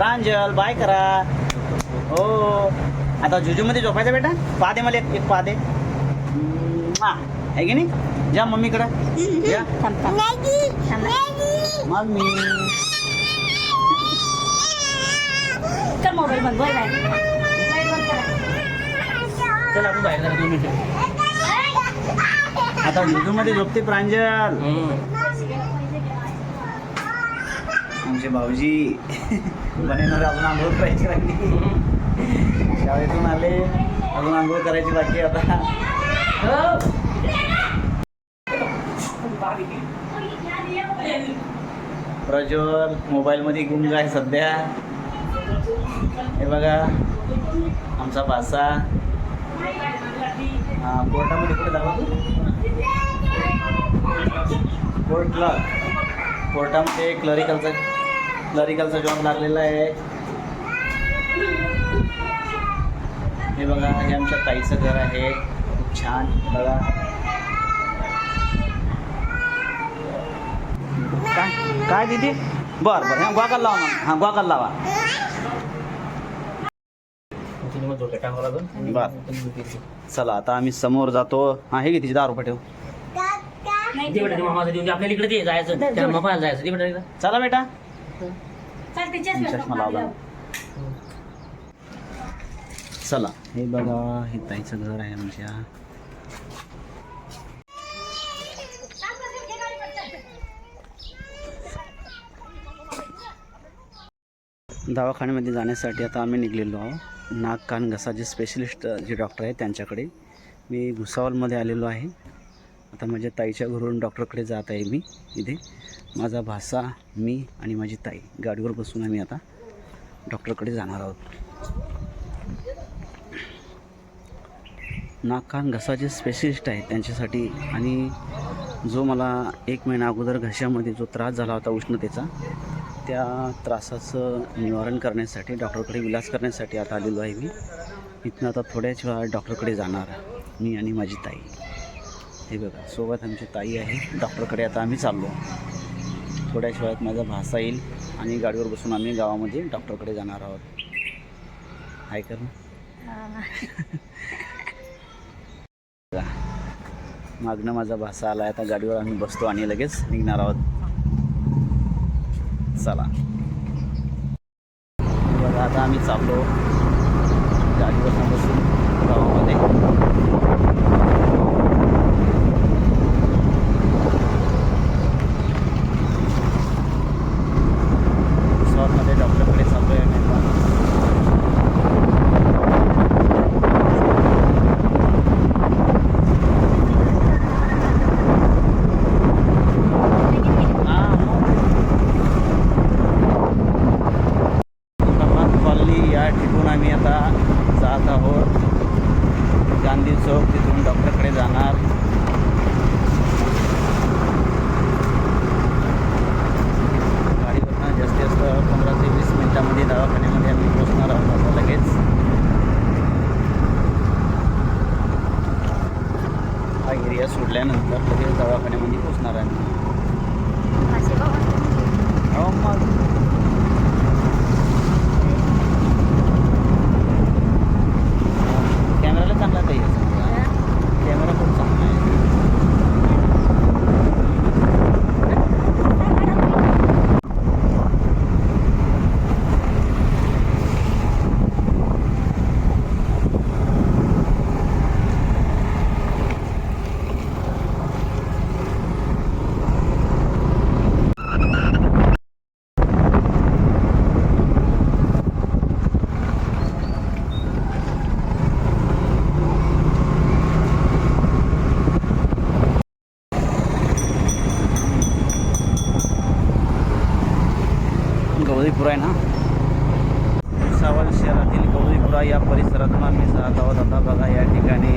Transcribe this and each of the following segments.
प्रांजल bye करा. हो. आता जुजूमध्ये झोपायचं बेटा? पादे मला एक एक पादे मा आहे की नाही? जा मम्मीकडं. मम्मी. कर मोबाईल बंद बाय करा चल आपण बाहेर जरा दोन मिनिटं. आता जुजूमध्ये झोपते प्रांजल. तुमचे भाऊजी बनेनवर अजून आंघोळ करायची बाकी. शाळेतून आले अजून आंघोळ करायची बाकी आता. प्रज्वल मोबाईलमध्ये गुंग आहे सध्या. हे बघा आमचा पासा कोर्टामध्ये कुठे दाखवतो कोर्टला कोर्टामध्ये क्लरिकलचा क्लरिकलचा जॉब लागलेला आहे. हे बघा हे आमच्या ताईचं घर आहे. खूप छान बघा. काय? काय दिदी? बर बर. हा ग्वाकाल लावा मग. हा ग्वाकाल लावा. बर. चला आता आम्ही समोर जातो. हा हे घे तिची रुपये ठेव. आपल्याला इकडे ते जायचं जायचं. चला बेटा. चालते चष्मा चष्मा लावला. चला. हे बघा हे ताईचं घर आहे आमच्या. दवाखान्यामध्ये जाण्यासाठी आता आम्ही निघलेलो आहोत नाक कान घसा जे स्पेशलिस्ट जे डॉक्टर आहेत त्यांच्याकडे. मी भुसावलमध्ये आलेलो आहे. आता माझ्या ताईच्या घरून डॉक्टरकडे जात आहे मी इथे. माझा भासा मी आणि माझी ताई. गाडीवर बसून आम्ही आता डॉक्टरकडे जाणार आहोत. नाकान घसाचे घसा जे स्पेशलिस्ट आहेत त्यांच्यासाठी आणि जो मला एक महिना अगोदर घशामध्ये जो त्रास झाला होता उष्णतेचा त्या त्रासाचं निवारण करण्यासाठी डॉक्टरकडे विलास करण्यासाठी आता आलेलो आहे मी. इथनं आता थोड्याच वेळा डॉक्टरकडे जाणार मी आणि माझी ताई. हे बघा सोबत आमची ताई आहे डॉक्टरकडे आता आम्ही चाललो. थोड्याच वेळात माझा भासा येईल आणि गाडीवर बसून आम्ही गावामध्ये डॉक्टरकडे जाणार आहोत. हाय कर. ना बघा. मागणं माझा भासा आला आता गाडीवर आम्ही बसतो आणि लगेच निघणार आहोत. चला. बघा आता आम्ही चाललो. गाडीवर बसून गावामध्ये रिसॉर्टमध्ये डॉक्टरकडे चाललो आहे आम्ही आता. प्रभात कॉलनी या ठिकाण आम्ही आता जात आहोत गांधी चौक तिथून डॉक्टरकडे जाणार गाडीवरनं जास्तीत जास्त पंधरा ते वीस मिनिटामध्ये दवाखान्यामध्ये आम्ही पोचणार आहोत आता लगेच हा एरिया सोडल्यानंतर लगेच दवाखान्यामध्ये पोचणार आहे. मग कॅमेराला चांगला काही कॅमेरा खूप चांगला आहे गौरीपुरा आहे ना भुसावळ शहरातील गौरीपुरा या परिसरात आम्ही जात आहोत आता बघा या ठिकाणी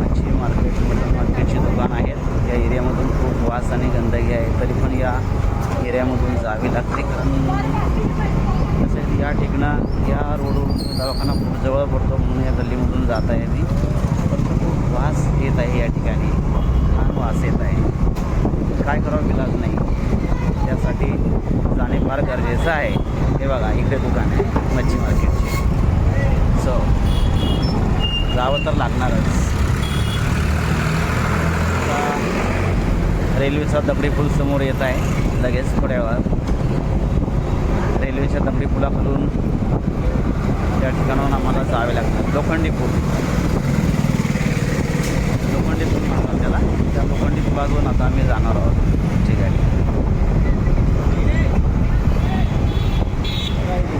मच्छी मार्केट मटन मार्केटची दुकान आहेत या एरियामधून खूप वास आणि गंदगी आहे. तरी पण या एरियामधून जावे लागते. कारण तसेच या ठिकाणं या रोडवरून दवाखाना खूप जवळ पडतो. म्हणून या गल्लीमधून जात आहे मी. परंतु खूप वास येत आहे या ठिकाणी. छान वास येत आहे. काय करावं इलाज नाही. त्यासाठी जाणे फार गरजेचं आहे. हे बघा इकडे दुकान आहे मच्छी मार्केटचे. सो जावं तर लागणारच. आता रेल्वेचा दगडी पूल समोर येत आहे लगेच थोड्या वेळात. रेल्वेच्या दगडी पुलाखालून त्या ठिकाणाहून आम्हाला जावे लागतात लोखंडी पूल. लोखंडी पूल म्हणतात त्याला. त्या लोखंडी पुलातून आता आम्ही जाणार आहोत ठीक आहे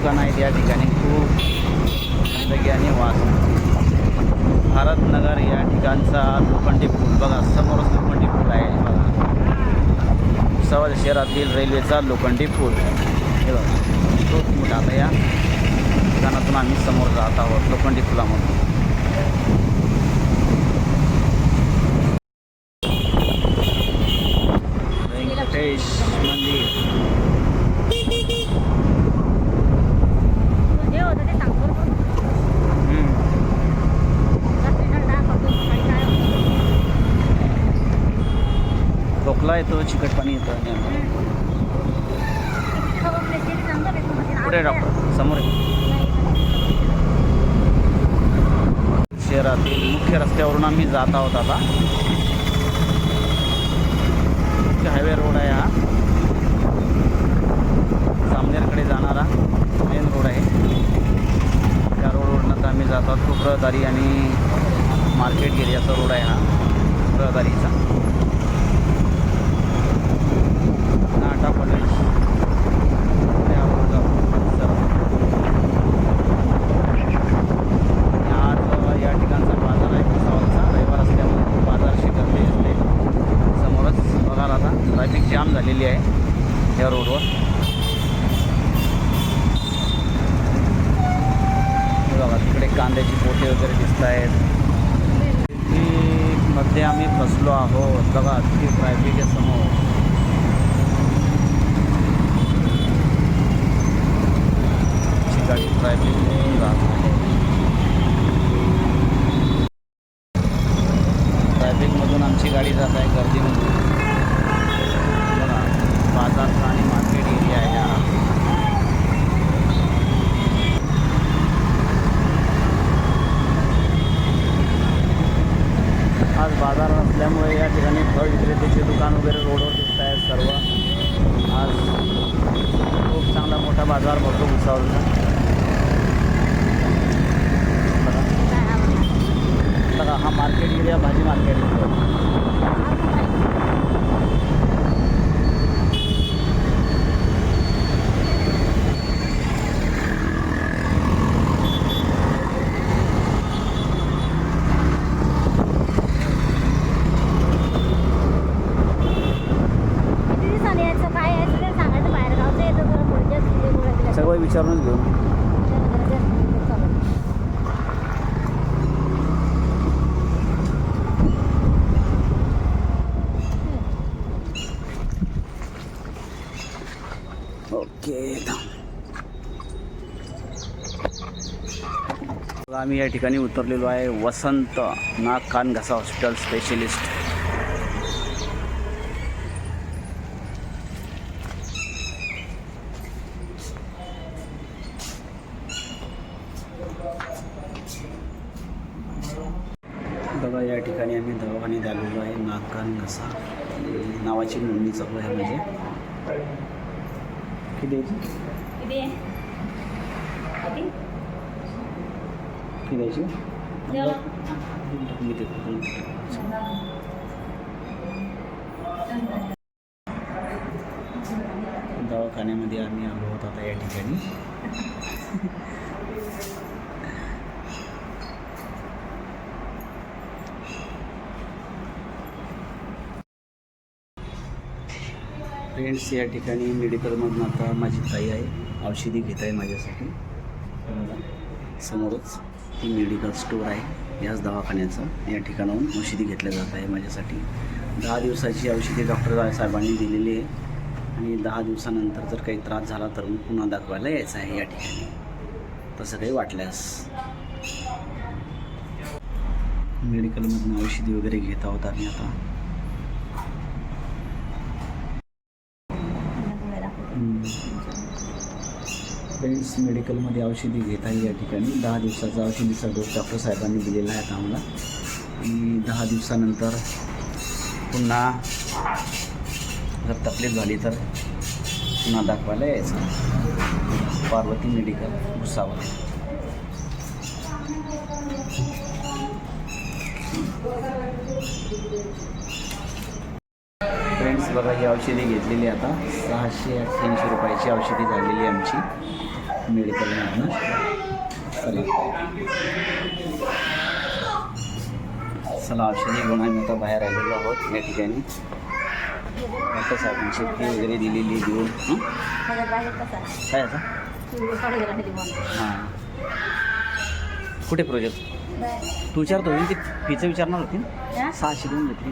दुकान आहेत या ठिकाणी. खूप गंदगी आणि वास भारतनगर या ठिकाणचा लोखंडी पूल बघा समोरच लोखंडी पूल आहे. बघा भुसावळ शहरातील रेल्वेचा लोखंडी पूल हे बघा खूप मोठा आता या ठिकाणातून आम्ही समोर जात आहोत लोखंडी पुलामधून खोकला येतो चिकटपाणी येतं आणि पुढे डॉक्टर समोर आहे. शहरातील मुख्य रस्त्यावरून आम्ही जात आहोत आता. मुख्य हायवे रोड आहे हा. सामनेरकडे जाणारा मेन रोड आहे. त्या रोडवरून तर आम्ही जात आहोत खूप आणि मार्केट एरियाचा रोड आहे हा रहदारीचा नाटा कॉलेज त्या रोडचा सर्व आज या ठिकाणचा बाजार आहे भुसावळचा रविवार असल्यामुळे बाजारची गर्दी असते समोरच बघाल आता ट्रॅफिक जाम झालेली आहे या रोडवर हे बघा तिकडे कांद्याची पोते वगैरे दिसत आहेत मध्ये फसलो आहोत. बघा किती ट्रॅफिक आहे समोर. ची गाडी ट्रॅफिक राहत आहे ट्रॅफिकमधून आमची गाडी जात आहे गर्दीमधून बघा बाजारचा आणि मार्केट एरिया आहे हा आज बाजार असल्यामुळे या ठिकाणी फळ विक्रेतेचे दुकान वगैरे रोडवर दिसत आहेत सर्व आज खूप चांगला मोठा बाजार भरतो भुसावळचा बघा. हा मार्केट एरिया भाजी मार्केट किती दिवसांनी यायचं काय यायचं ते सांगायचं बाहेर गावचं येतं तर पुढच्या तिथे गोळ्या दिल्या. सगळं विचारूनच घेऊ जरा- जरा- जरा चालेल. ओके आम्ही या ठिकाणी उतरलेलो आहे. वसंत नाक कान घसा हॉस्पिटल स्पेशलिस्ट बघा या ठिकाणी आम्ही दवाखान्यात आलेलो आहे नाक कान घसा आणि नावाची नोंदणी चालू आहे म्हणजे किती द्यायची किती आहे? किती? किती द्यायची जेवण? मी देतो दवाखान्यामध्ये आम्ही आलो आहोत आता या ठिकाणी फ्रेंड्स या ठिकाणी मेडिकलमधून आता माझी ताई आहे. औषधी घेत आहे माझ्यासाठी. समोरच. ती मेडिकल स्टोअर आहे. याच दवाखान्याचं. या ठिकाणाहून औषधी घेतल्या जात आहे माझ्यासाठी. दहा दिवसाची औषधी डॉक्टर साहेबांनी दिलेली आहे. आणि दहा दिवसानंतर जर काही त्रास झाला तर मग पुन्हा दाखवायला यायचं आहे या ठिकाणी. तसं काही वाटल्यास. मेडिकलमधून औषधी वगैरे घेत आहोत आम्ही आता. हम्म. फ्रेंड्स मेडिकलमध्ये औषधी घेत आहे या ठिकाणी. दहा दिवसाचा औषधीचा डोस डॉक्टर साहेबांनी दिलेला आहे आता आम्हाला. आणि दहा दिवसानंतर पुन्हा जर तकलीफ झाली तर पुन्हा दाखवायला यायचं. पार्वती मेडिकल भुसावळ. फ्रेंड्स बघा ही औषधी घेतलेली आता. सहाशे अठ्ठ्याऐंशी रुपयाची औषधी झालेली आहे आमची. मेडिकलमधनं चला चला औषधी आता बाहेर आलेलो आहोत या ठिकाणी. डॉक्टर साहेबांची फी वगैरे दिलेली देऊन हं? काय आता? हां. कुठे प्रोजेक्ट तू विचारतो होती ती फीचं विचारणार होती? सहाशे देऊन घेतली.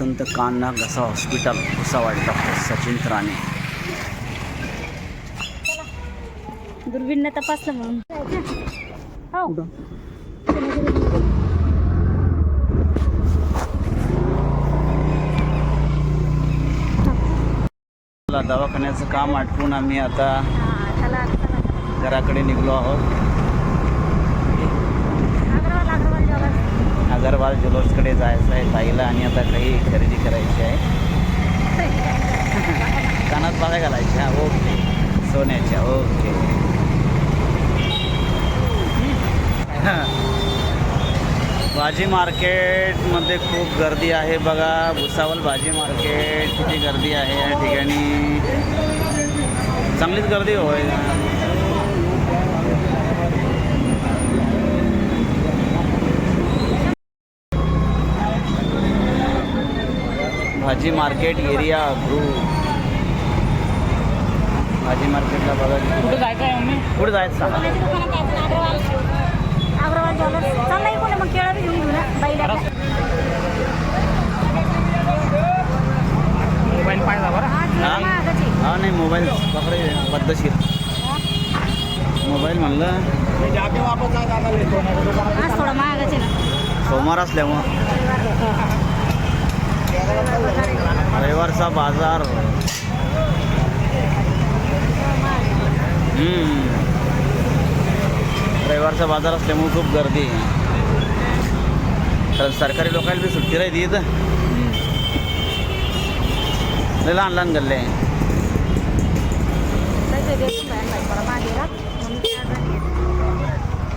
वसंत कान्हा घसा हॉस्पिटल भुसावाडी डॉक्टर सचिन राणे. दुर्बीण तपासलं म्हणून. हो. दवाखान्याचं काम आटपून आम्ही आता घराकडे निघलो आहोत अग्रवाल अग्रवाल ज्वेलर्स. अगरवाल ज्वेलर्सकडे जायचं आहे ताईला आणि आता काही खरेदी करायची आहे. कानात बाळ्या घालायच्या. ओके. सोन्याच्या ओके. भाजी मार्केटमध्ये खूप गर्दी आहे बघा. भुसावल भाजी मार्केट किती गर्दी आहे या ठिकाणी. चांगलीच गर्दी होय. भाजी मार्केट एरिया ग्रुप भाजी मार्केटला बघा कुठं जायचं आहे मम्मी कुठे जायचं मोबाईल पाहिजे बरं. हा, हा? हा नाही मोबाईल पकडे पद्धतशीर मोबाईल म्हणलं. हा सोमवार असल्यामुळं. रविवारचा बाजार. रविवारचा बाजार असल्यामुळे खूप गर्दी आहे तर सरकारी लोकांना बी सुट्टी राहते इथं लहान लहान गल्ले.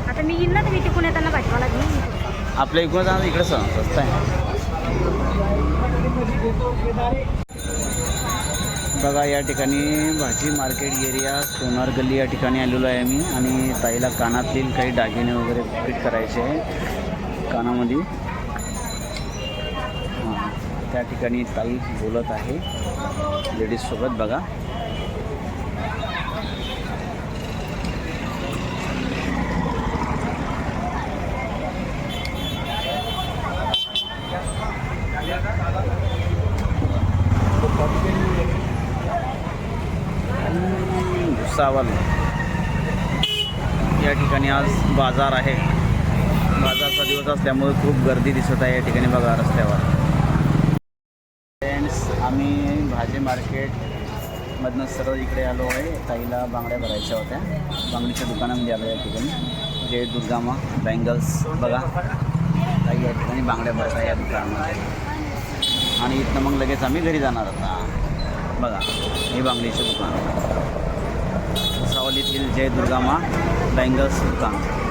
आता मी येईन ना तर मी तिकडून येताना भाजीपाला घेऊन. आपल्या इकडं जाणं इकडं स्वस्त आहे बघा या ठिकाणी भाजी मार्केट एरिया सोनार गल्ली या ठिकाणी आलेलो आहे मी. आणि ताईला कानातील काही दागिने वगैरे फिट करायचे आहे कानामध्ये. हां त्या ठिकाणी ताई बोलत आहे. लेडीजसोबत बघा. भुसावल. या ठिकाणी आज बाजार आहे. बाजारचा दिवस असल्यामुळे खूप गर्दी दिसत आहे या ठिकाणी बघा रस्त्यावर. फ्रेंड्स आम्ही भाजी मार्केटमधनं सरळ इकडे आलो आहे. ताईला बांगड्या भरायच्या होत्या. बांगडीच्या दुकानामध्ये आलो या ठिकाणी. जे दुर्गामा बँगल्स बघा. ताई या ठिकाणी बांगड्या भरत आहे या दुकानामध्ये. आणि इथनं मग लगेच आम्ही घरी जाणार आता. बघा हे बांगडीचं दुकान. सावलीतील जय दुर्गामा बँगल्स दुकान.